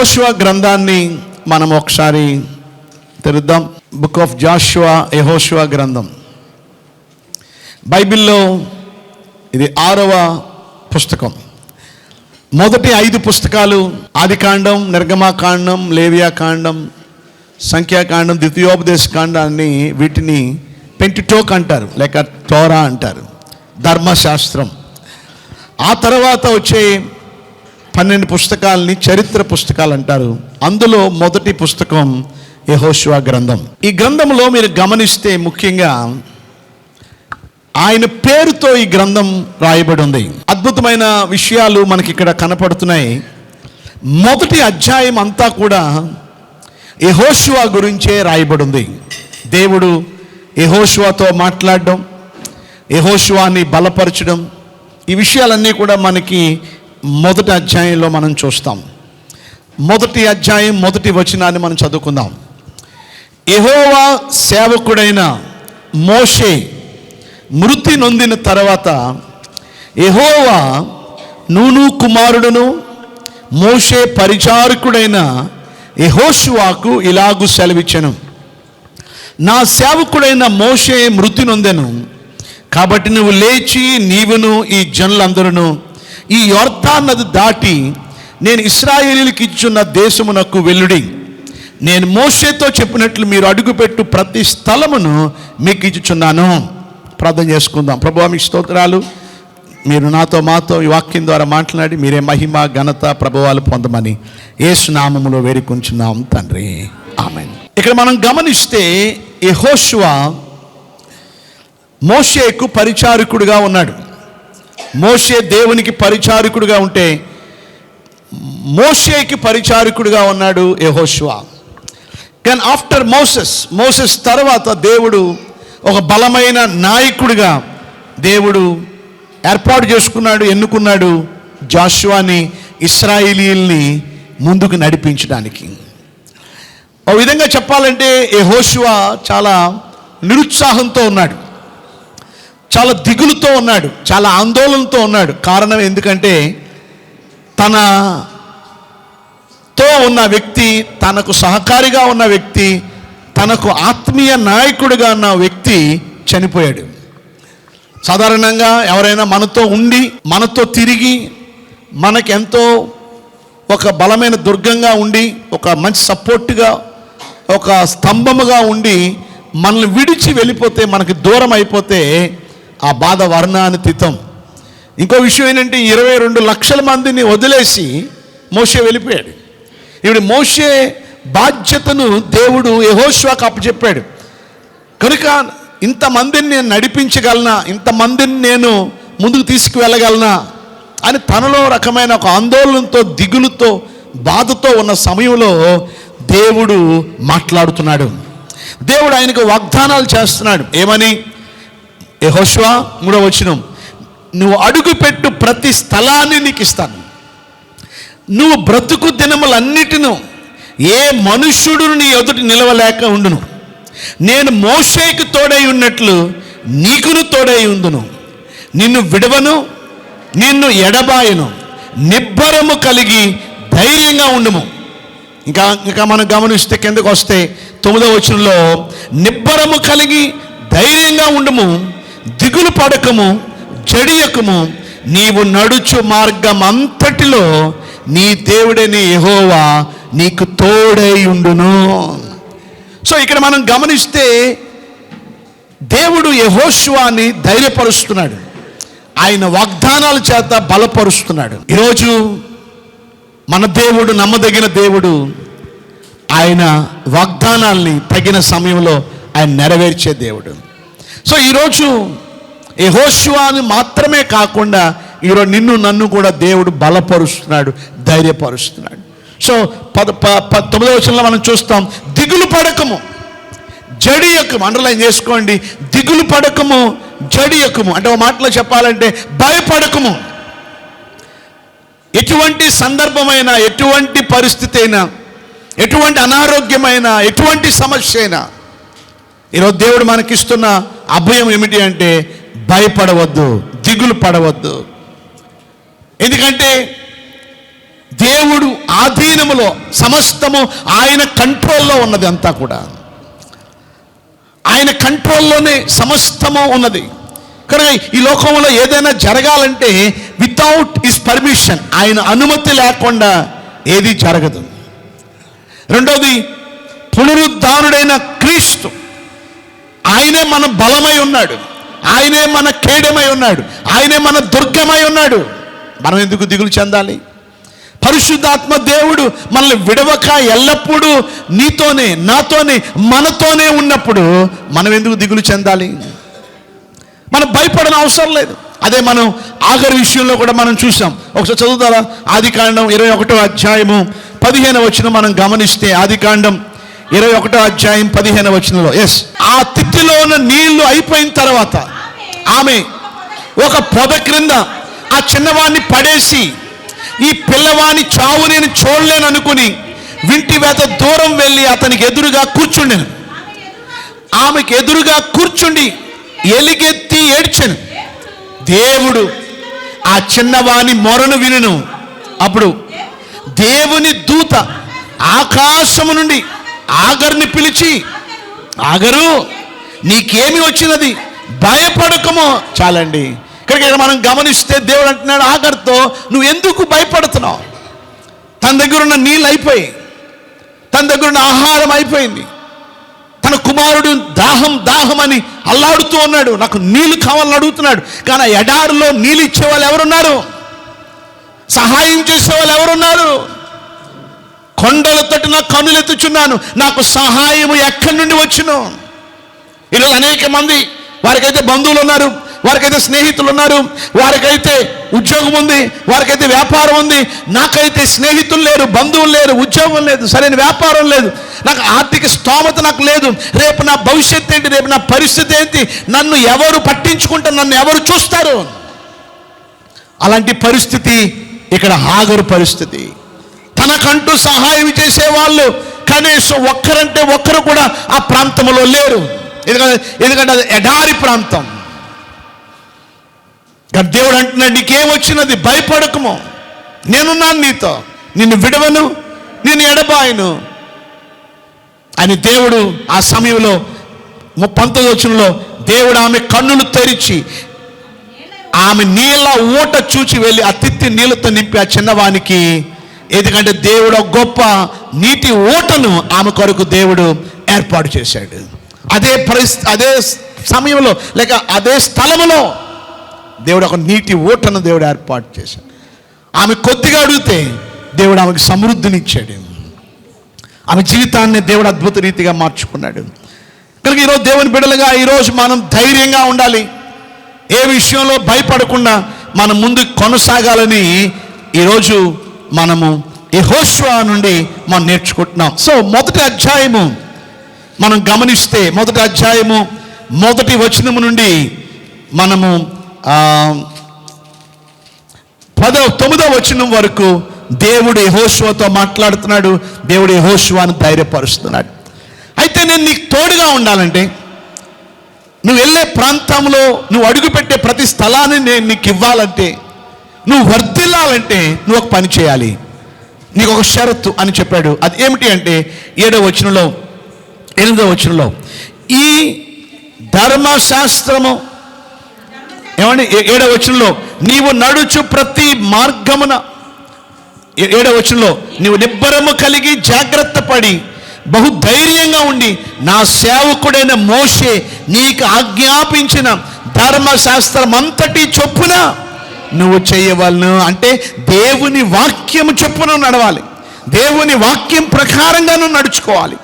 యహోశివ గ్రంథాన్ని మనం ఒకసారి తెరుద్దాం. బుక్ ఆఫ్ జాషువా యహోశివ గ్రంథం. బైబిల్లో ఇది ఆరవ పుస్తకం. మొదటి ఐదు పుస్తకాలు ఆదికాండం నిర్గమాకాండం లేవియాకాండం సంఖ్యాకాండం ద్వితీయోపదేశ కాండాన్ని వీటిని పెంటిటోక్ అంటారు లేక తోరా అంటారు. ధర్మశాస్త్రం. ఆ తర్వాత వచ్చే పన్నెండు పుస్తకాలని చరిత్ర పుస్తకాలు అంటారు. అందులో మొదటి పుస్తకం యహోశివా గ్రంథం. ఈ గ్రంథంలో మీరు గమనిస్తే ముఖ్యంగా ఆయన పేరుతో ఈ గ్రంథం రాయబడి ఉంది అద్భుతమైన విషయాలు మనకి ఇక్కడ కనపడుతున్నాయి. మొదటి అధ్యాయం అంతా కూడా యహోశివా గురించే రాయబడి ఉంది దేవుడు యహోశివాతో మాట్లాడడం యహోశివాని బలపరచడం ఈ విషయాలన్నీ కూడా మనకి మొదటి అధ్యాయంలో మనం చూస్తాం. మొదటి అధ్యాయం మొదటి వచనాన్ని మనం చదువుకుందాం. ఎహోవా సేవకుడైన మోషే మృతి నొందిన తర్వాత ఎహోవా నూను కుమారుడును మోషే పరిచారకుడైన ఎహోషువాకు ఇలాగు సెలవిచ్చను. నా సేవకుడైన మోషే మృతి నొందెను కాబట్టి నువ్వు లేచి నీవును ఈ జనులందరూ ఈ యొర్తా నది దాటి నేను ఇస్రాయేలీలకు ఇచ్చున్న దేశమునకు వెల్లుడి నేను మోషేతో చెప్పినట్లు మీరు అడుగుపెట్టు ప్రతి స్థలమును మీకు ఇచ్చుచున్నాను. ప్రార్థన చేసుకుందాం. ప్రభు మీ స్తోత్రాలు. మీరు నాతో మాతో ఈ వాక్యం ద్వారా మాట్లాడి మీరే మహిమ ఘనత ప్రభావాలు పొందమని ఏసునామములో వేడుకుంటున్నాం తండ్రి. ఆమె ఇక్కడ మనం గమనిస్తే యెహోషువ మోషేకు పరిచారకుడుగా ఉన్నాడు. మోషే దేవునికి పరిచారకుడుగా ఉంటే మోషేకి పరిచారకుడుగా ఉన్నాడు యహోష్వా. కానీ ఆఫ్టర్ మోసెస్ మోసెస్ తర్వాత దేవుడు ఒక బలమైన నాయకుడిగా దేవుడు ఏర్పాటు చేసుకున్నాడు ఎన్నుకున్నాడు జాషువాని ఇస్రాయిలీల్ని ముందుకు నడిపించడానికి. ఒక విధంగా చెప్పాలంటే యెహోషువ చాలా నిరుత్సాహంతో ఉన్నాడు. చాలా దిగులుతో ఉన్నాడు చాలా ఆందోళనతో ఉన్నాడు. కారణం ఎందుకంటే తన తో ఉన్న వ్యక్తి తనకు సహకారిగా ఉన్న వ్యక్తి తనకు ఆత్మీయ నాయకుడిగా ఉన్న వ్యక్తి చనిపోయాడు. సాధారణంగా ఎవరైనా మనతో ఉండి మనతో తిరిగి మనకెంతో ఒక బలమైన దుర్గంగా ఉండి ఒక మంచి సపోర్ట్గా ఒక స్తంభముగా ఉండి మనల్ని విడిచి వెళ్ళిపోతే మనకి దూరం అయిపోతే ఆ బాధ వర్ణానుతీతం. ఇంకో విషయం ఏంటంటే ఇరవై రెండు లక్షల మందిని వదిలేసి మోషే వెళ్ళిపోయాడు. ఇప్పుడు మోషే బాధ్యతను దేవుడు యహోశ్వాకు అప్పచెప్పాడు. కనుక ఇంతమందిని నేను నడిపించగలనా? ఇంతమందిని నేను ముందుకు తీసుకువెళ్ళగలనా? అని తనలో రకమైన ఒక ఆందోళనతో దిగులుతో బాధతో ఉన్న సమయంలో దేవుడు మాట్లాడుతున్నాడు. దేవుడు ఆయనకు వాగ్దానాలు చేస్తున్నాడు. ఏమని? యహోష్వా మూడవ వచనం నువ్వు అడుగుపెట్టు ప్రతి స్థలాన్ని నీకు ఇస్తాను నువ్వు బ్రతుకు దినములన్నిటిను ఏ మనుష్యుడు నీ ఎదుటి నిలవలేక ఉండును. నేను మోషేకి తోడై ఉన్నట్లు నీకును తోడై ఉందును నిన్ను విడవను నిన్ను ఎడబాయను. నిబ్బరము కలిగి ధైర్యంగా ఉండుము. ఇంకా ఇంకా మనం గమనిస్తే కిందకు వస్తే తొమ్మిదవ వచనంలో నిబ్బరము కలిగి ధైర్యంగా ఉండుము దిగులు పడకము జడియకము. నీవు నడుచు మార్గం అంతటిలో నీ దేవుడని యహోవా నీకు తోడై ఉండును. సో ఇక్కడ మనం గమనిస్తే దేవుడు యహోశువాని ధైర్యపరుస్తున్నాడు. ఆయన వాగ్దానాల చేత బలపరుస్తున్నాడు. ఈరోజు మన దేవుడు నమ్మదగిన దేవుడు ఆయన వాగ్దానాల్ని తగిన సమయంలో ఆయన నెరవేర్చే దేవుడు. సో ఈరోజు యహోశివాని మాత్రమే కాకుండా ఈరోజు నిన్ను నన్ను కూడా దేవుడు బలపరుస్తున్నాడు ధైర్యపరుస్తున్నాడు. సో పద ప- తొమ్మిదవ వచనంలో మనం చూస్తాం దిగులు పడకము జడియకము అండర్లైన్ చేసుకోండి దిగులు పడకము జడియకము. అంటే ఒక మాటలో చెప్పాలంటే భయపడకము. ఎటువంటి సందర్భమైనా ఎటువంటి పరిస్థితి అయినా ఎటువంటి అనారోగ్యమైన ఎటువంటి సమస్య అయినా ఈరోజు దేవుడు మనకిస్తున్న అభయం ఏమిటి అంటే భయపడవద్దు దిగులు పడవద్దు. ఎందుకంటే దేవుడు ఆధీనములో సమస్తము ఆయన కంట్రోల్లో ఉన్నది అంతా కూడా. ఆయన కంట్రోల్లోనే సమస్తము ఉన్నది. కనుక ఈ లోకంలో ఏదైనా జరగాలంటే వితౌట్ ఇస్ పర్మిషన్ ఆయన అనుమతి లేకుండా ఏది జరగదు. రెండవది పునరుద్ధానుడైన క్రీస్తు ఆయనే మన బలమై ఉన్నాడు. ఆయనే మన కేడమై ఉన్నాడు. ఆయనే మన దుర్గమై ఉన్నాడు. మనం ఎందుకు దిగులు చెందాలి? పరిశుద్ధాత్మ దేవుడు మనల్ని విడవక ఎల్లప్పుడూ నీతోనే నాతోనే మనతోనే ఉన్నప్పుడు మనం ఎందుకు దిగులు చెందాలి? మనం భయపడని అవసరం లేదు. అదే మనం ఆఖరి విషయంలో కూడా మనం చూసాం. ఒకసారి చదువుతారా? ఆది కాండం ఇరవై ఒకటో అధ్యాయము పదిహేను వచ్చిన మనం గమనిస్తే ఆది కాండం ఇరవై ఒకటో అధ్యాయం పదిహేను వచనంలో. ఎస్ ఆ తిత్తిలో ఉన్న నీళ్ళు అయిపోయిన తర్వాత ఆమె ఒక పొద క్రింద ఆ చిన్నవాడిని పడేసి ఈ పిల్లవాని చావు నేను చూడలేను అనుకుని వింటి వేత దూరం వెళ్ళి అతనికి ఎదురుగా కూర్చుండెను. ఆమెకు ఎదురుగా కూర్చుండి ఎలిగెత్తి ఏడ్చెను. దేవుడు ఆ చిన్నవాని మొరను వినును. అప్పుడు దేవుని దూత ఆకాశము నుండి ఆగర్ని పిలిచి ఆగరు నీకేమి వచ్చినది? భయపడకమో. చాలండి. ఇక్కడికి మనం గమనిస్తే దేవుడు అంటున్నాడు ఆగర్తో నువ్వు ఎందుకు భయపడుతున్నావు? తన దగ్గర ఉన్న నీళ్ళు అయిపోయి తన దగ్గర ఉన్న ఆహారం అయిపోయింది. తన కుమారుడు దాహం దాహం అని అల్లాడుతూ ఉన్నాడు. నాకు నీళ్ళు కావాలని అడుగుతున్నాడు. కానీ ఆ ఎడారిలో నీళ్ళు ఇచ్చే వాళ్ళు ఎవరున్నారు? సహాయం చేసే వాళ్ళు ఎవరున్నారు? కొండల తట్టు నా కనులెత్తుచున్నాను. నాకు సహాయం ఎక్కడి నుండి వచ్చినో? ఈరోజు అనేక మంది వారికైతే బంధువులు ఉన్నారు వారికైతే స్నేహితులు ఉన్నారు వారికైతే ఉద్యోగం ఉంది వారికైతే వ్యాపారం ఉంది. నాకైతే స్నేహితులు లేరు బంధువులు లేరు ఉద్యోగం లేదు సరైన వ్యాపారం లేదు. నాకు ఆర్థిక స్తోమత నాకు లేదు. రేపు నా భవిష్యత్తు ఏంటి రేపు నా పరిస్థితి ఏంటి? నన్ను ఎవరు పట్టించుకుంటారు నన్ను ఎవరు చూస్తారు? అలాంటి పరిస్థితి ఇక్కడ హాగరు పరిస్థితి. తనకంటూ సహాయం చేసే వాళ్ళు కనీసం ఒక్కరంటే ఒక్కరు కూడా ఆ ప్రాంతంలో లేరు. ఎందుకంటే ఎందుకంటే అది ఎడారి ప్రాంతం. కానీ దేవుడు అంటున్నాడు నీకేం వచ్చినది భయపడకము. నేనున్నాను నీతో. నిన్ను విడవను నేను ఎడబాయను. అని దేవుడు ఆ సమయంలో పంతొమ్మిది వచనంలో దేవుడు ఆమె కన్నులు తెరిచి ఆమె నీళ్ళ ఊట చూచి వెళ్ళి ఆ తిత్తి నీళ్ళతో నింపి ఆ చిన్నవానికి ఎందుకంటే దేవుడు గొప్ప నీటి ఊటను ఆమె కొరకు దేవుడు ఏర్పాటు చేశాడు. అదే పరిస్థితి అదే సమయంలో లేక అదే స్థలంలో దేవుడు ఒక నీటి ఊటను దేవుడు ఏర్పాటు చేశాడు. ఆమె కొద్దిగా అడిగితే దేవుడు ఆమెకు సమృద్ధినిచ్చాడు. ఆమె జీవితాన్ని దేవుడు అద్భుత రీతిగా మార్చుకున్నాడు. కనుక ఈరోజు దేవుని బిడ్డలుగా ఈరోజు మనం ధైర్యంగా ఉండాలి. ఏ విషయంలో భయపడకుండా మనం ముందు కొనసాగాలని ఈరోజు మనము యహోష్వా నుండి మనం నేర్చుకుంటున్నాం. సో మొదటి అధ్యాయము మనం గమనిస్తే మొదటి అధ్యాయము మొదటి వచనము నుండి మనము పదో తొమ్మిదో వచనం వరకు దేవుడు యహోష్వాతో మాట్లాడుతున్నాడు. దేవుడు యహోష్వాను ధైర్యపరుస్తున్నాడు. అయితే నేను నీకు తోడుగా ఉండాలంటే నువ్వు వెళ్ళే ప్రాంతంలో నువ్వు అడుగుపెట్టే ప్రతి స్థలాన్ని నేను నీకు ఇవ్వాలంటే నువ్వు వర్తిల్లాలంటే నువ్వు ఒక పని చేయాలి. నీకు ఒక షరతు అని చెప్పాడు. అది ఏమిటి అంటే ఏడవ వచనంలో ఎనిమిదో వచనంలో ఈ ధర్మశాస్త్రము ఏమండి? ఏడవ వచనంలో నీవు నడుచు ప్రతి మార్గమున ఏడవ వచనంలో నీవు నిబ్బరము కలిగి జాగ్రత్త పడి బహు ధైర్యంగా ఉండి నా సేవకుడైన మోషే నీకు ఆజ్ఞాపించిన ధర్మశాస్త్రం అంతటి చొప్పున నువ్వు చేయవలను అంటే దేవుని వాక్యము చొప్పున నడవాలి. దేవుని వాక్యం ప్రకారంగా నువ్వు నడుచుకోవాలి.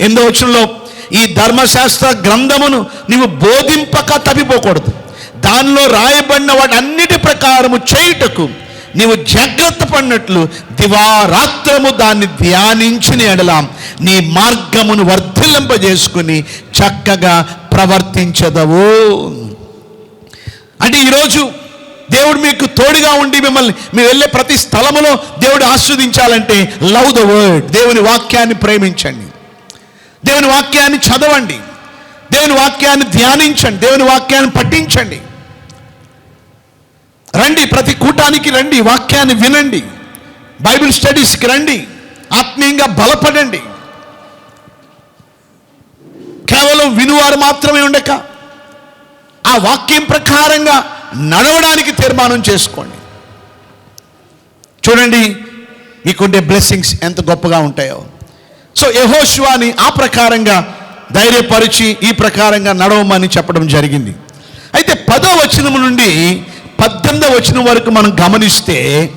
ఎందో వచనంలో ఈ ధర్మశాస్త్ర గ్రంథమును నీవు బోధింపక తప్పిపోకూడదు. దానిలో రాయబడిన వాటి అన్నిటి ప్రకారము చేయుటకు నీవు జాగ్రత్త పడినట్లు దివారాత్రము దాన్ని ధ్యానించిన ఎడలాం నీ మార్గమును వర్ధిల్లింపజేసుకుని చక్కగా ప్రవర్తించదవు. అంటే ఈరోజు దేవుడు మీకు తోడుగా ఉండి మిమ్మల్ని మీరు వెళ్ళే ప్రతి స్థలములో దేవుడు ఆస్వాదించాలంటే లవ్ ద వర్డ్ దేవుని వాక్యాన్ని ప్రేమించండి. దేవుని వాక్యాన్ని చదవండి. దేవుని వాక్యాన్ని ధ్యానించండి. దేవుని వాక్యాన్ని పఠించండి. రండి ప్రతి కూటానికి రండి వాక్యాన్ని వినండి. బైబిల్ స్టడీస్కి రండి. ఆత్మీయంగా బలపడండి. కేవలం వినువారు మాత్రమే ఉండక ఆ వాక్యం ప్రకారంగా నడవడానికి తీర్మానం చేసుకోండి. చూడండి మీకుండే బ్లెస్సింగ్స్ ఎంత గొప్పగా ఉంటాయో. సో యహోశివాని ఆ ప్రకారంగా ధైర్యపరిచి ఈ ప్రకారంగా నడవమని చెప్పడం జరిగింది. అయితే పదో వచనం నుండి పద్దెనిమిదో వచనం వరకు మనం గమనిస్తే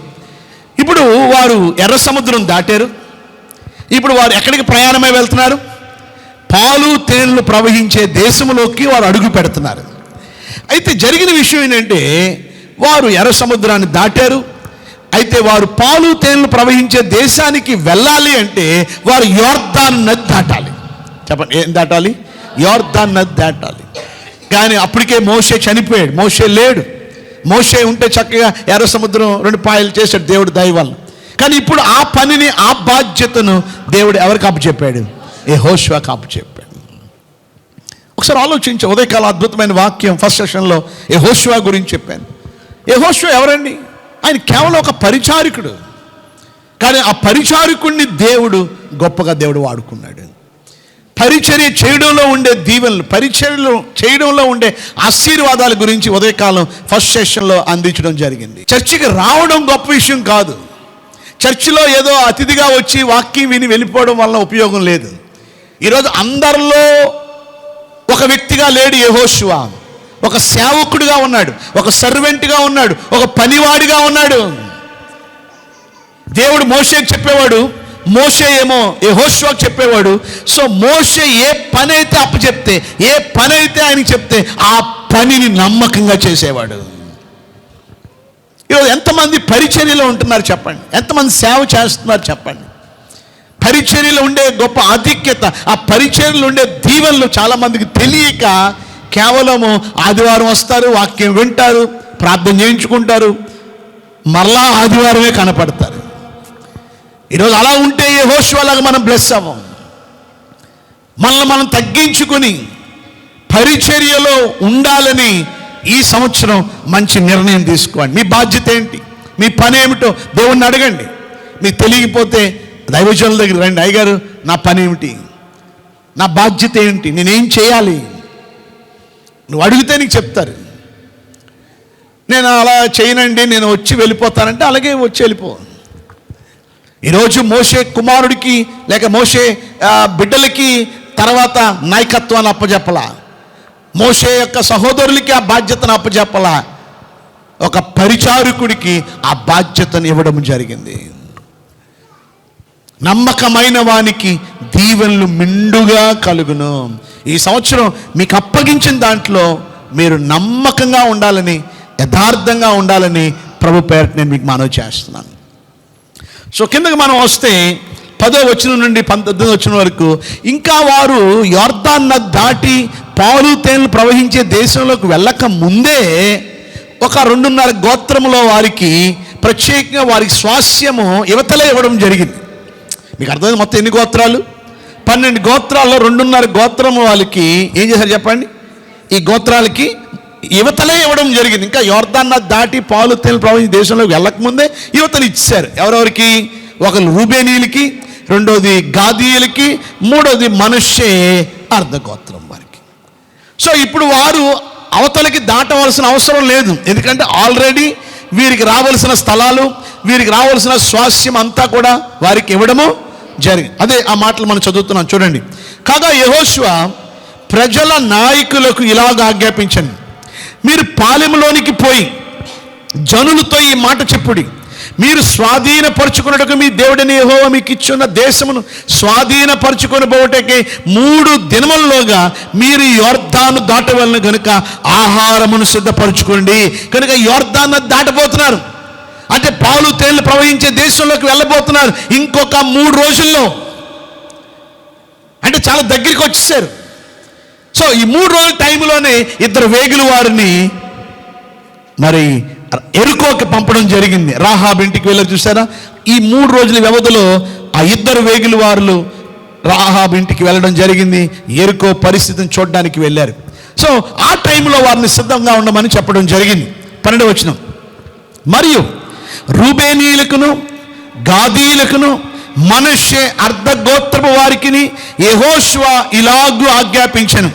ఇప్పుడు వారు ఎర్ర సముద్రం దాటారు. ఇప్పుడు వారు ఎక్కడికి ప్రయాణమై వెళ్తున్నారు? పాలు తేనెలు ప్రవహించే దేశంలోకి వారు అడుగు పెడుతున్నారు. అయితే జరిగిన విషయం ఏంటంటే వారు ఎర్ర సముద్రాన్ని దాటారు. అయితే వారు పాలు తేనెలు ప్రవహించే దేశానికి వెళ్ళాలి అంటే వారు యోర్దాన్ నది దాటాలి. చెప్పండి ఏం దాటాలి? యోర్దాన్ నది దాటాలి. కానీ అప్పటికే మోషే చనిపోయాడు మోషే లేడు. మోషే ఉంటే చక్కగా ఎర్ర సముద్రం రెండు పాయలు చేశాడు దేవుడు దైవాలను కానీ ఇప్పుడు ఆ పనిని ఆ బాధ్యతను దేవుడు ఎవరికి అప్పచెప్పాడు ఏ హోష్వాకి అప్పచెప్పాడు ఒకసారి ఆలోచించి ఉదయకాల అద్భుతమైన వాక్యం ఫస్ట్ సెషన్లో ఏ గురించి చెప్పాను. ఏ ఎవరండి? ఆయన కేవలం ఒక పరిచారికుడు. కానీ ఆ పరిచారికుడిని దేవుడు గొప్పగా దేవుడు వాడుకున్నాడు. పరిచర్య చేయడంలో ఉండే దీవెనలు పరిచర్యలో చేయడంలో ఉండే ఆశీర్వాదాల గురించి ఉదయకాలం ఫస్ట్ సెషన్లో అందించడం జరిగింది. చర్చికి రావడం గొప్ప విషయం కాదు. చర్చిలో ఏదో అతిథిగా వచ్చి వాక్యం విని వెళ్ళిపోవడం వల్ల ఉపయోగం లేదు. ఈరోజు అందరిలో ఒక వ్యక్తిగా లేడు యహోశివ ఒక సేవకుడిగా ఉన్నాడు ఒక సర్వెంట్గా ఉన్నాడు ఒక పనివాడిగా ఉన్నాడు. దేవుడు మోషేకి చెప్పేవాడు మోషే ఏమో యెహోషువకు చెప్పేవాడు సో మోషే ఏ పని అయితే అప్పచెప్తే ఏ పని అయితే ఆయనకి చెప్తే ఆ పనిని నమ్మకంగా చేసేవాడు. ఈరోజు ఎంతమంది పరిచర్యలో ఉంటున్నారు చెప్పండి. ఎంతమంది సేవ చేస్తున్నారు చెప్పండి. పరిచర్యలో ఉండే గొప్ప ఆధిక్యత ఆ పరిచర్యలు ఉండే దీవెనలు చాలామందికి తెలియక కేవలము ఆదివారం వస్తారు వాక్యం వింటారు ప్రార్థన చేయించుకుంటారు మరలా ఆదివారమే కనపడతారు. ఈరోజు అలా ఉంటే ఏ హోష్వాలాగా మనం బ్లెస్ అవ్వం. మనల్ని మనం తగ్గించుకొని పరిచర్యలో ఉండాలని ఈ సంవత్సరం మంచి నిర్ణయం తీసుకోండి. మీ బాధ్యత ఏంటి? మీ పని ఏమిటో దేవుణ్ణి అడగండి. మీకు తెలియకపోతే దైవజనుల దగ్గర రండి అయ్యగారు నా పని ఏమిటి? నా బాధ్యత ఏంటి నేనేం చేయాలి? నువ్వు అడిగితే నీకు చెప్తారు. నేను అలా చేయనండి నేను వచ్చి వెళ్ళిపోతానంటే అలాగే వచ్చి వెళ్ళిపో. ఈరోజు మోషే కుమారుడికి లేక మోషే బిడ్డలకి తర్వాత నాయకత్వాన్ని అప్పచెప్పలా మోషే యొక్క సహోదరులకి ఆ బాధ్యతను అప్పచెప్పలా ఒక పరిచారకుడికి ఆ బాధ్యతను ఇవ్వడం జరిగింది. నమ్మకమైన వానికి దీవెనలు మిండుగా కలుగును. ఈ సంవత్సరం మీకు అప్పగించిన దాంట్లో మీరు నమ్మకంగా ఉండాలని యథార్థంగా ఉండాలని ప్రభు పేరట నేను మీకు మనవి చేస్తున్నాను. సో కిందకి మనం వస్తే పదో వచ్చిన నుండి పంతొమ్మిది వచ్చిన వరకు ఇంకా వారు యోర్దాన్ దాటి పాలు తేనెలు ప్రవహించే దేశంలోకి వెళ్ళక ముందే ఒక రెండున్నర గోత్రములో వారికి ప్రత్యేకంగా వారికి స్వాస్యము యువతలే ఇవ్వడం జరిగింది. మీకు అర్థమైంది మొత్తం ఎన్ని గోత్రాలు? పన్నెండు గోత్రాల్లో రెండున్నర గోత్రం వాళ్ళకి ఏం చేశారు చెప్పండి? ఈ గోత్రాలకి యువతలే ఇవ్వడం జరిగింది. ఇంకా యోర్దాన్న దాటి పాలు తేలు ప్రవహించి దేశంలోకి వెళ్ళకముందే యువతలు ఇచ్చారు ఎవరెవరికి? ఒకరు రూబేనీలకి రెండోది గాదీయులకి మూడోది మనుష్యే అర్ధగోత్రం వారికి. సో ఇప్పుడు వారు అవతలకి దాటవలసిన అవసరం లేదు. ఎందుకంటే ఆల్రెడీ వీరికి రావలసిన స్థలాలు వీరికి రావాల్సిన స్వాస్యం అంతా కూడా వారికి ఇవ్వడము జరిగింది. అదే ఆ మాటలు మనం చదువుతున్నాం చూడండి. కాగా యహోశివ ప్రజల నాయకులకు ఇలాగ ఆజ్ఞాపించండి. మీరు పాలెంలోనికి పోయి జనులతో ఈ మాట చెప్పుడి. మీరు స్వాధీనపరుచుకున్నట్టుకు మీ దేవుడిని యహోవ మీకు ఇచ్చున్న దేశమును స్వాధీనపరుచుకొని పోవటకి మూడు దినముల్లోగా మీరు యోర్ధాను దాటవలను కనుక ఆహారమును సిద్ధపరచుకోండి. కనుక యోర్ధాన్ని దాటబోతున్నారు. అంటే పాలు తేళ్ళు ప్రవహించే దేశంలోకి వెళ్ళబోతున్నారు ఇంకొక మూడు రోజుల్లో. అంటే చాలా దగ్గరికి వచ్చేసారు. సో ఈ మూడు రోజుల టైంలోనే ఇద్దరు వేగులు వారిని మరి ఎరుకోకి పంపడం జరిగింది. రాహాబ్ ఇంటికి వెళ్ళి చూసారా ఈ మూడు రోజుల వ్యవధిలో ఆ ఇద్దరు వేగులు వారులు రాహాబ్ ఇంటికి వెళ్ళడం జరిగింది. ఎరుకో పరిస్థితిని చూడడానికి వెళ్ళారు. సో ఆ టైంలో వారిని సిద్ధంగా ఉండమని చెప్పడం జరిగింది. పన్నెండు వచ్చిన మరియు రూబేనీలకును గాదీలకును మనషే అర్ధగోత్రపు వారికి యెహోషువ ఇలాగు ఆజ్ఞాపించను.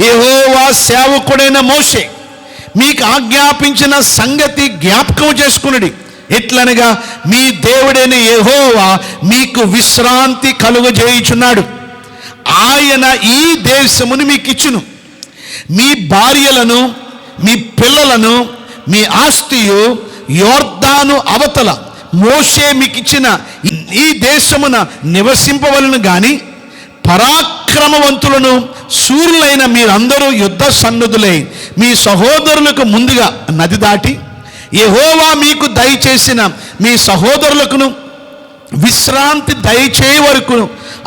యహోవా సేవకుడైన మోషే మీకు ఆజ్ఞాపించిన సంగతి జ్ఞాపకం చేసుకునుడి. ఎట్లనగా మీ దేవుడైన యహోవా మీకు విశ్రాంతి కలుగజేయుచున్నాడు. ఆయన ఈ దేశమును మీకు ఇచ్చును మీ భార్యలను మీ పిల్లలను మీ ఆస్తియు యోర్దాను అవతల మోషే మీకు ఇచ్చిన ఈ దేశమున నివసింపవలను గాని పరాక్రమవంతులను సూర్యులైన మీరందరూ యుద్ధ సన్నుదులై మీ సహోదరులకు ముందుగా నది దాటి యహోవా మీకు దయచేసిన మీ సహోదరులకును విశ్రాంతి దయచేయ వరకు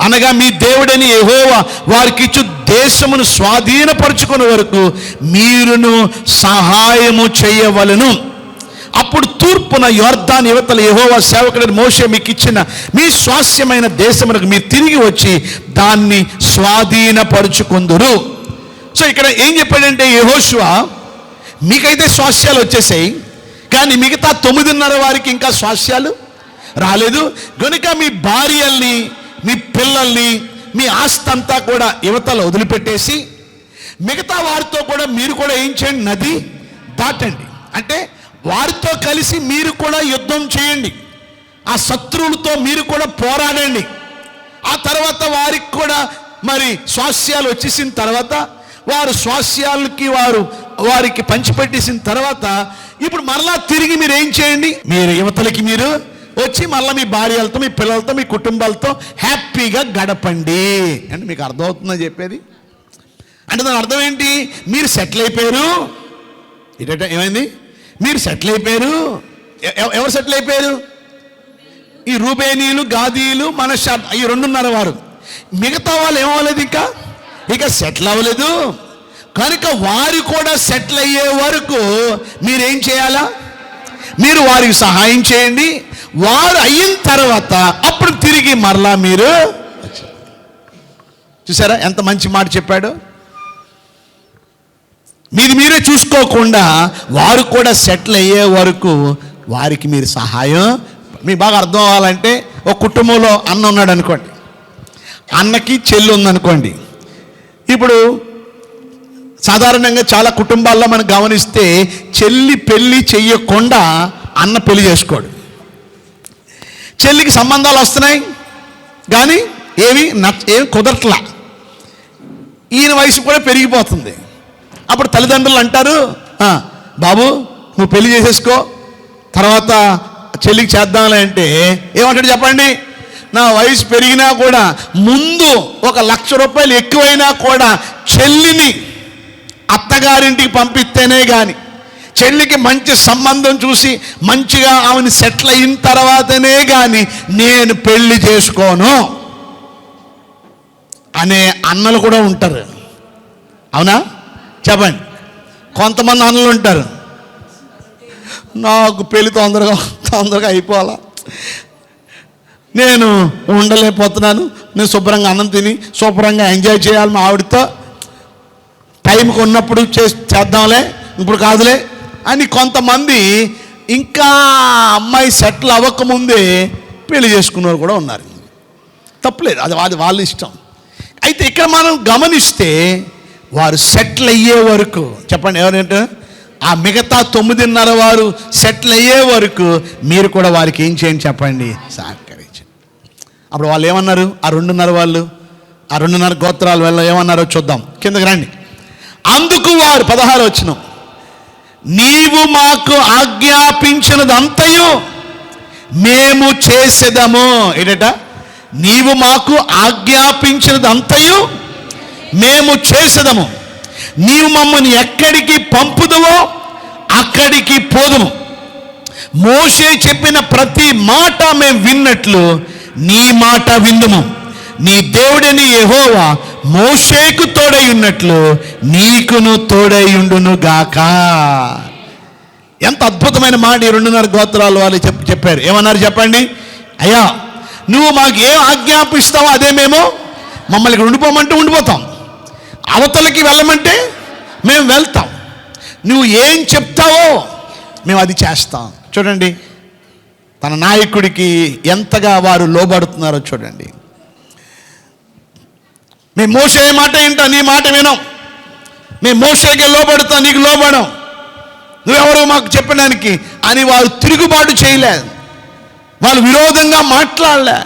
అనగా మీ దేవుడని యహోవా వారికిచ్చు దేశమును స్వాధీనపరుచుకునే వరకు మీరును సహాయము చేయవలను. అప్పుడు తూర్పున యోర్ధాన్ యువతల యహోవా సేవకుడైన మోషే మీకు ఇచ్చిన మీ స్వాస్యమైన దేశమునకు మీరు తిరిగి వచ్చి దాన్ని స్వాధీనపరుచుకుందురు. సో ఇక్కడ ఏం చెప్పాడంటే యెహోషువ మీకైతే స్వాస్యాలు వచ్చేసాయి కానీ మిగతా తొమ్మిదిన్నర వారికి ఇంకా స్వాస్యాలు రాలేదు. కనుక మీ భార్యల్ని మీ పిల్లల్ని మీ ఆస్తి అంతా కూడా యువతలు వదిలిపెట్టేసి మిగతా వారితో కూడా మీరు కూడా ఏం చేయండి నది దాటండి. అంటే వారితో కలిసి మీరు కూడా యుద్ధం చేయండి. ఆ శత్రువులతో మీరు కూడా పోరాడండి. ఆ తర్వాత వారికి కూడా మరి స్వాస్యాలు వచ్చేసిన తర్వాత వారు స్వాస్యాలకి వారు వారికి పంచిపెట్టేసిన తర్వాత ఇప్పుడు మరలా తిరిగి మీరు ఏం చేయండి? మీరు యువతలకి మీరు వచ్చి మళ్ళీ మీ భార్యలతో మీ పిల్లలతో మీ కుటుంబాలతో హ్యాపీగా గడపండి. అంటే మీకు అర్థమవుతుందని చెప్పేది? అంటే దాని అర్థం ఏంటి? మీరు సెటిల్ అయిపోయారు. ఏంటంటే ఏమైంది? మీరు సెటిల్ అయిపోయారు? ఎవరు సెటిల్ అయిపోయారు? ఈ రూబేనీలు గాదీలు మన ఈ రెండున్నర వారు. మిగతా వాళ్ళు ఏమవ్వలేదు ఇంకా? ఇక సెటిల్ అవ్వలేదు. కనుక వారు కూడా సెటిల్ అయ్యే వరకు మీరేం చేయాలా? మీరు వారికి సహాయం చేయండి. వారు అయిన తర్వాత అప్పుడు తిరిగి మరలా మీరు చూసారా? ఎంత మంచి మాట చెప్పాడు? మీది మీరే చూసుకోకుండా వారు కూడా సెటిల్ అయ్యే వరకు వారికి మీరు సహాయం. మీ బాగా అర్థం అవ్వాలంటే ఒక కుటుంబంలో అన్న ఉన్నాడు అనుకోండి. అన్నకి చెల్లి ఉందనుకోండి. ఇప్పుడు సాధారణంగా చాలా కుటుంబాల్లో మనం గమనిస్తే చెల్లి పెళ్ళి చెయ్యకుండా అన్న పెళ్ళి చేసుకోడు. చెల్లికి సంబంధాలు వస్తున్నాయి. కానీ ఏవి నచ్చ ఏమి కుదరట్లా. ఈయన వయసు కూడా పెరిగిపోతుంది. అప్పుడు తల్లిదండ్రులు అంటారు బాబు నువ్వు పెళ్ళి చేసేసుకో తర్వాత చెల్లికి చేద్దాంలే అంటే ఏమంటాడు చెప్పండి? నా వయసు పెరిగినా కూడా ముందు ఒక లక్ష రూపాయలు ఎక్కువైనా కూడా చెల్లిని అత్తగారింటికి పంపిస్తేనే కానీ చెల్లికి మంచి సంబంధం చూసి మంచిగా ఆమెను సెటిల్ అయిన తర్వాతనే కానీ నేను పెళ్ళి చేసుకోను అనే అన్నలు కూడా ఉంటారు. అవునా? చెప్పండి. కొంతమంది అన్నలు ఉంటారు. నాకు పెళ్ళి తొందరగా తొందరగా అయిపోవాలా? నేను ఉండలేకపోతున్నాను. నేను శుభ్రంగా అన్నం తిని శుభ్రంగా ఎంజాయ్ చేయాలి మా ఆవిడతో. టైంకి ఉన్నప్పుడు చే చేద్దాంలే. ఇప్పుడు కాదులే. అని కొంతమంది ఇంకా అమ్మాయి సెటిల్ అవ్వకముందే పెళ్ళి చేసుకున్నవారు కూడా ఉన్నారు. తప్పులేదు. అది అది వాళ్ళ ఇష్టం. అయితే ఇక్కడ మనం గమనిస్తే వారు సెటిల్ అయ్యే వరకు చెప్పండి ఎవరంటే ఆ మిగతా తొమ్మిదిన్నర వారు సెటిల్ అయ్యే వరకు మీరు కూడా వారికి ఏం చేయండి చెప్పండి? సహకరించండి. అప్పుడు వాళ్ళు ఏమన్నారు? ఆ రెండున్నర వాళ్ళు ఆ రెండున్నర గోత్రాలు వెళ్ళ ఏమన్నారో చూద్దాం. కిందకి రండి. అందుకు వారు పదహారు వచ్చిన. నీవు మాకు ఆజ్ఞాపించినదంతయు మేము చేసేదము. ఏంటట? నీవు మాకు ఆజ్ఞాపించినదంతయు మేము చేసేదము. నీవు మమ్మల్ని ఎక్కడికి పంపుదవో అక్కడికి పోదుము. మోషే చెప్పిన ప్రతి మాట మేము విన్నట్లు నీ మాట విందుము. నీ దేవుడని యహోవా మోషేకు తోడై ఉన్నట్లు నీకును తోడై ఉండును గాక. ఎంత అద్భుతమైన మాట ఈ రెండున్నర గోత్రాలు వాళ్ళు చెప్ చెప్పారు. ఏమన్నారు చెప్పండి? అయ్యా నువ్వు మాకు ఏం ఆజ్ఞాపిస్తావో అదే మేము మమ్మల్ని ఇక్కడ ఉండిపోమంటే ఉండిపోతాం. అవతలకి వెళ్ళమంటే మేము వెళ్తాం. నువ్వు ఏం చెప్తావో మేము అది చేస్తాం. చూడండి తన నాయకుడికి ఎంతగా వారు లోబడుతున్నారో చూడండి. మేము మోసే మాట ఏంటా నీ మాట వినం. మేము మోసేకి లోబడతాం నీకు లోబడం. నువ్వెవరో మాకు చెప్పడానికి అని వారు తిరుగుబాటు చేయలేదు వాళ్ళు విరోధంగా మాట్లాడలే.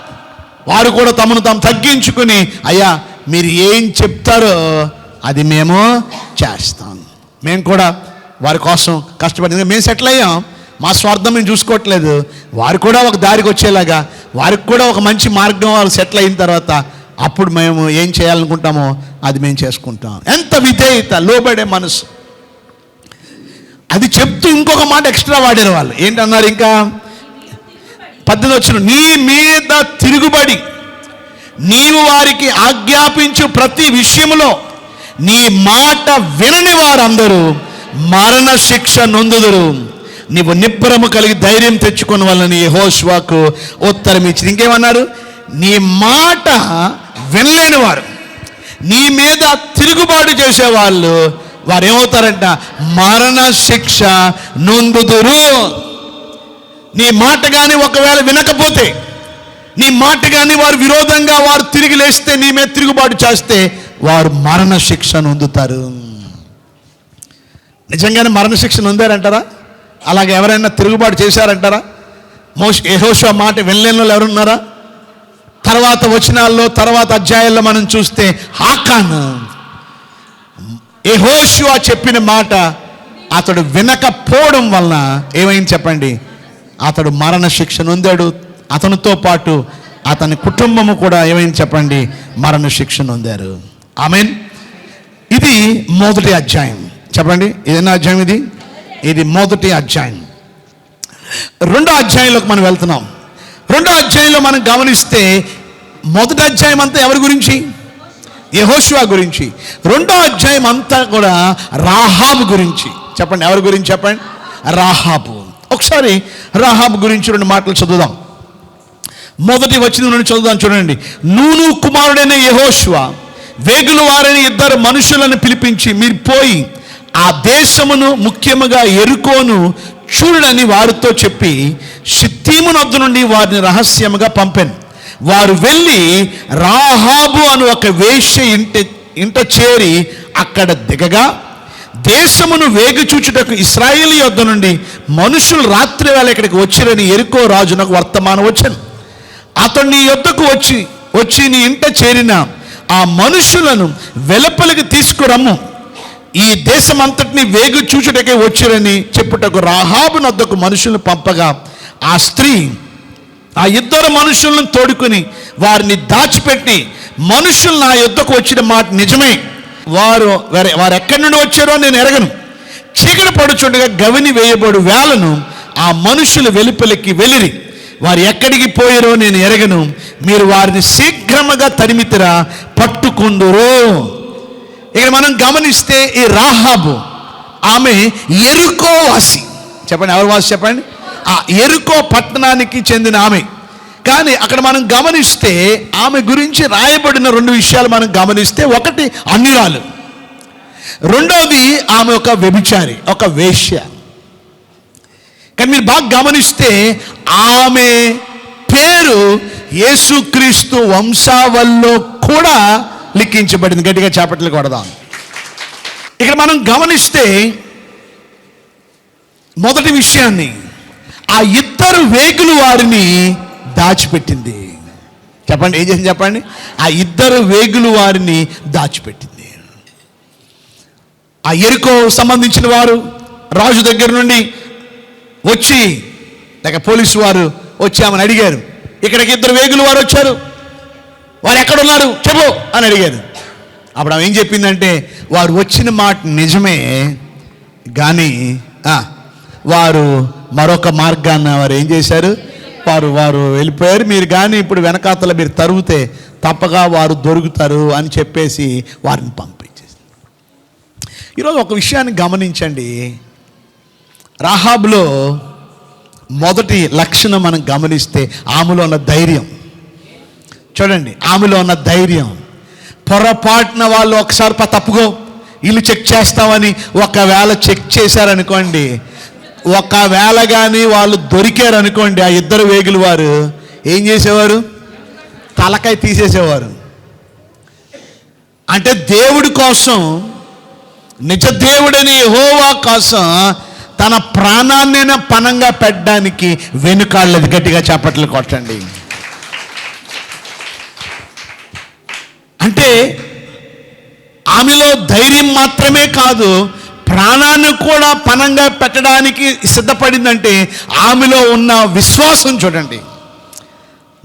వారు కూడా తమను తాము తగ్గించుకుని అయ్యా మీరు ఏం చెప్తారో అది మేము చేస్తాం. మేము కూడా వారి కోసం కష్టపడి మేము సెటిల్ అయ్యాం. మా స్వార్థం మేము చూసుకోవట్లేదు. వారు కూడా ఒక దారికి వచ్చేలాగా వారికి కూడా ఒక మంచి మార్గం వాళ్ళు సెటిల్ అయిన తర్వాత అప్పుడు మేము ఏం చేయాలనుకుంటామో అది మేము చేసుకుంటాం. ఎంత విధేయత లోబడే మనసు. అది చెప్తూ ఇంకొక మాట ఎక్స్ట్రా వాడారు వాళ్ళు. ఏంటన్నారు ఇంకా? పద్దెనిమిది వచ్చిన నీ మీద తిరుగుబడి. నీవు వారికి ఆజ్ఞాపించు ప్రతి విషయములో నీ మాట వినని వారందరూ మరణశిక్ష నొందుదురు. నీవు నిబ్బరము కలిగి ధైర్యం తెచ్చుకుని వాళ్ళని హోష్వాకు ఉత్తరం ఇచ్చింది. ఇంకేమన్నారు నీ మాట వినలేని వారు. నీ మీద తిరుగుబాటు చేసేవాళ్ళు వారు ఏమవుతారంట మరణ శిక్ష నొందుదురు. నీ మాట కానీ ఒకవేళ వినకపోతే నీ మాట కానీ వారు విరోధంగా వారు తిరిగి లేస్తే నీ మీద తిరుగుబాటు చేస్తే వారు మరణ శిక్షను పొందుతారు నిజంగానే మరణ శిక్షను నొందారంటారా? అలాగే ఎవరైనా తిరుగుబాటు చేశారంటారా? మోష యెహోషువ మాట వినలేని వాళ్ళు ఎవరున్నారా? తర్వాత వచనాల్లో తర్వాత అధ్యాయాల్లో మనం చూస్తే హాకాన్. యెహోషువ చెప్పిన మాట అతడు వినకపోవడం వలన ఏమైంది చెప్పండి? అతడు మరణ శిక్ష నొందాడు. అతనితో పాటు అతని కుటుంబము కూడా ఏమైంది చెప్పండి? మరణ శిక్షను పొందారు ఆమెన్. ఇది మొదటి అధ్యాయం. చెప్పండి ఏదైనా అధ్యాయం ఇది? ఇది మొదటి అధ్యాయం. రెండో అధ్యాయంలోకి మనం వెళ్తున్నాం. రెండో అధ్యాయంలో మనం గమనిస్తే మొదటి అధ్యాయం అంతా ఎవరి గురించి? యహోశివా గురించి. రెండో అధ్యాయం అంతా కూడా రాహాబు గురించి. చెప్పండి ఎవరి గురించి చెప్పండి? రాహాబు. ఒకసారి రాహాబు గురించి రెండు మాటలు చదువుదాం. మొదటి వచ్చిన నుండి చదువుదాం చూడండి. నూను కుమారుడైన యెహోషువ వేగులు వారైన ఇద్దరు మనుషులను పిలిపించి మీరు పోయి ఆ దేశమును ముఖ్యముగా ఎరుకోను చూడని వారితో చెప్పి షిత్తీమునొద్దు నుండి వారిని రహస్యముగా పంపాను. వారు వెళ్ళి రాహాబు అని ఒక వేష్య ఇంట ఇంట చేరి అక్కడ దిగగా దేశమును వేగి చూచుటకు ఇస్రాయేల్ యొద్ద నుండి మనుషులు రాత్రి వేళ ఇక్కడికి వచ్చిరని ఎరుకో రాజునకు వర్తమానం వచ్చాను అతడు నీ యొద్దకు వచ్చి వచ్చి నీ ఇంట చేరిన ఆ మనుషులను వెలుపలికి తీసుకురమ్ము. ఈ దేశమంతటిని వేగు చూచుటకే వచ్చిరని చెప్పుటకు రాహాబు నద్దకు మనుషులను పంపగా ఆ స్త్రీ ఆ ఇద్దరు మనుషులను తోడుకొని వారిని దాచిపెట్టి మనుషులు నా యుద్ధకు వచ్చిన మాట నిజమే. వారు వారు- వారు ఎక్కడి నుండి వచ్చారో నేను ఎరగను. చీకటి పడుచుండగా గవిని వేయబడు వేలను ఆ మనుషులు వెలుపలికి వెళ్ళిరి. వారు ఎక్కడికి పోయారో నేను ఎరగను. మీరు వారిని శీఘ్రముగా తరిమితిరా పట్టుకుందురు ఇక్కడ మనం గమనిస్తే ఈ రాహాబు ఆమె ఎరుకో వాసి. చెప్పండి ఎవరు వాసి చెప్పండి? ఆ ఎరుకో పట్టణానికి చెందిన ఆమె. కానీ అక్కడ మనం గమనిస్తే ఆమె గురించి రాయబడిన రెండు విషయాలు మనం గమనిస్తే ఒకటి అన్యురాలు. రెండవది ఆమె ఒక వ్యభిచారి ఒక వేశ్య. కానీ మీరు బాగా గమనిస్తే ఆమె పేరు యేసుక్రీస్తు వంశావల్లో కూడా లిఖించబడింది. గట్టిగా చేపట్లు కొడదాం. ఇక్కడ మనం గమనిస్తే మొదటి విషయాన్ని ఆ ఇద్దరు వేగులు వారిని దాచిపెట్టింది. చెప్పండి ఏం చేసింది చెప్పండి? ఆ ఇద్దరు వేగులు వారిని దాచిపెట్టింది. ఆ ఎరుకో సంబంధించిన వారు రాజు దగ్గర నుండి వచ్చి లేక పోలీసు వారు వచ్చి ఆమెను అడిగారు. ఇక్కడికి ఇద్దరు వేగులు వారు వచ్చారు. వారు ఎక్కడున్నారు? చెప్పు అని అడిగారు. అప్పుడు ఆమె ఏం చెప్పిందంటే వారు వచ్చిన మాట నిజమే కానీ వారు మరొక మార్గాన్ని వారు ఏం చేశారు? వారు వారు వెళ్ళిపోయారు. మీరు కానీ ఇప్పుడు వెనకాతల మీరు తరుగుతే తప్పగా వారు దొరుకుతారు అని చెప్పేసి వారిని పంపించేసి ఈరోజు ఒక విషయాన్ని గమనించండి. రాహాబ్లో మొదటి లక్షణం మనం గమనిస్తే ఆమెలో ఉన్న ధైర్యం. చూడండి ఆమెలో ఉన్న ధైర్యం. పొరపాటున వాళ్ళు ఒకసారి ప- తప్పుకో ఇల్లు చెక్ చేస్తామని ఒకవేళ చెక్ చేశారనుకోండి ఒకవేళ కానీ వాళ్ళు దొరికారు అనుకోండి ఆ ఇద్దరు వేగులు వారు ఏం చేసేవారు? తలకాయ తీసేసేవారు. అంటే దేవుడి కోసం నిజ దేవుడని హోవా కోసం తన ప్రాణాన్నైనా పనంగా పెట్టడానికి వెనుకాళ్ళది గట్టిగా చేపట్లు కొట్టండి. అంటే ఆమెలో ధైర్యం మాత్రమే కాదు ప్రాణాన్ని కూడా పనంగా పెట్టడానికి సిద్ధపడిందంటే ఆమెలో ఉన్న విశ్వాసం చూడండి.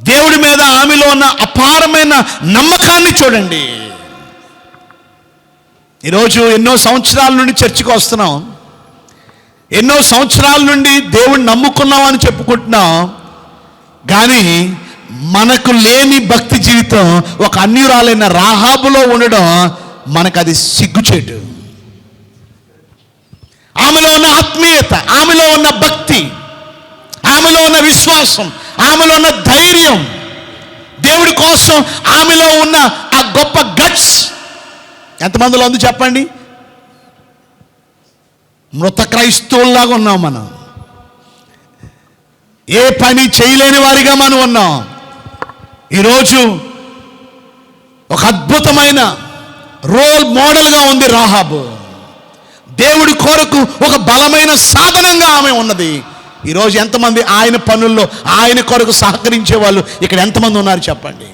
దేవుడి మీద ఆమెలో ఉన్న అపారమైన నమ్మకాన్ని చూడండి. ఈరోజు ఎన్నో సంవత్సరాల నుండి చర్చికి వస్తున్నాం. ఎన్నో సంవత్సరాల నుండి దేవుణ్ణి నమ్ముకున్నాం అని చెప్పుకుంటున్నాం. కానీ మనకు లేని భక్తి జీవితం ఒక అన్యురాలైన రాహాబులో ఉండడం మనకు అది సిగ్గుచేటు. ఆమెలో ఉన్న ఆత్మీయత ఆమెలో ఉన్న భక్తి ఆమెలో ఉన్న విశ్వాసం ఆమెలో ఉన్న ధైర్యం దేవుడి కోసం ఆమెలో ఉన్న ఆ గొప్ప గట్స్. ఎంతమందిలో ఉంది చెప్పండి? మృత క్రైస్తవుల్లాగా ఉన్నాం మనం. ఏ పని చేయలేని వారిగా మనం ఉన్నాం. ఈరోజు ఒక అద్భుతమైన రోల్ మోడల్గా ఉంది రాహాబు. దేవుడి కొరకు ఒక బలమైన సాధనంగా ఆమె ఉన్నది. ఈరోజు ఎంతమంది ఆయన పనుల్లో ఆయన కొరకు సహకరించే వాళ్ళు ఇక్కడ ఎంతమంది ఉన్నారు చెప్పండి.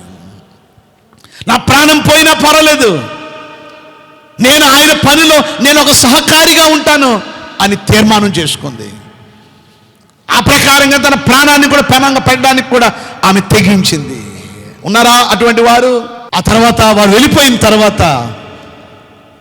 నా ప్రాణం పోయినా పర్వాలేదు. నేను ఆయన పనిలో నేను ఒక సహకారిగా ఉంటాను అని తీర్మానం చేసుకుంది. ఆ ప్రకారంగా తన ప్రాణాన్ని కూడా పణంగా పెట్టడానికి కూడా ఆమె తెగించింది. ఉన్నారా అటువంటి వారు? ఆ తర్వాత వారు వెళ్ళిపోయిన తర్వాత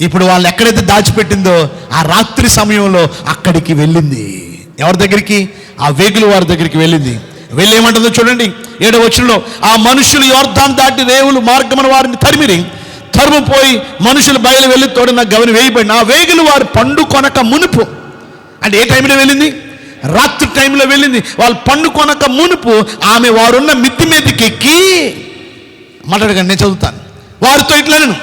ఇప్పుడు వాళ్ళు ఎక్కడైతే దాచిపెట్టిందో ఆ రాత్రి సమయంలో అక్కడికి వెళ్ళింది. ఎవరి దగ్గరికి? ఆ వేగులు వారి దగ్గరికి వెళ్ళింది. వెళ్ళి ఏమంటుందో చూడండి. ఏడవ వచనంలో ఆ మనుషులు యోర్ధాన్ దాటి రేవులు మార్గమున వారిని తరిమిరి తరుముపోయి మనుషులు బయలు వెళ్ళి తోడు నాకు గవని వేయబడిన ఆ వేగులు వారు పండు కొనక మునుపు. అంటే ఏ టైంలో వెళ్ళింది? రాత్రి టైంలో వెళ్ళింది. వాళ్ళు పండు కొనక మునుపు ఆమె వారున్న మిత్తి మీదకి ఎక్కి మాట్లాడకండి నేను చదువుతాను. వారితో ఇట్లా నేను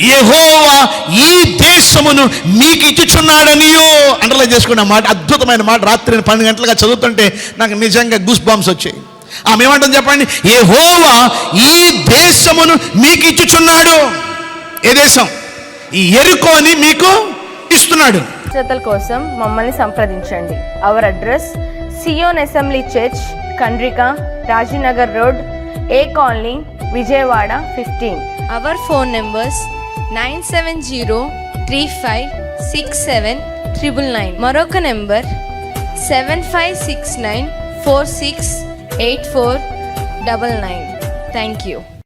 యెహోవా ఈ దేశమును మీకు ఇచ్చుచున్నాడనియో అండర్లైన్ చేసుకున్న మాట అద్భుతమైన మాట. రాత్రి పన్నెండు గంటలుగా చదువుతుంటే నాకు నిజంగా గుస్ బాంబ్స్ వచ్చాయి. ఆమె ఏమంటుంది చెప్పండి? యెహోవా ఈ దేశమును మీకు ఇచ్చుచున్నాడు. ఏ దేశం? ఈ ఎరుకోని మీకు ఇస్తున్నాడు. అవసరతల కోసం మమ్మల్ని సంప్రదించండి. Our address Zion assembly church Kandrika Rajinagar road A colony Vijayawada fifteen Our phone numbers 970 3567 999. మరొక number seven five six nine four six Eight 8499 thank you.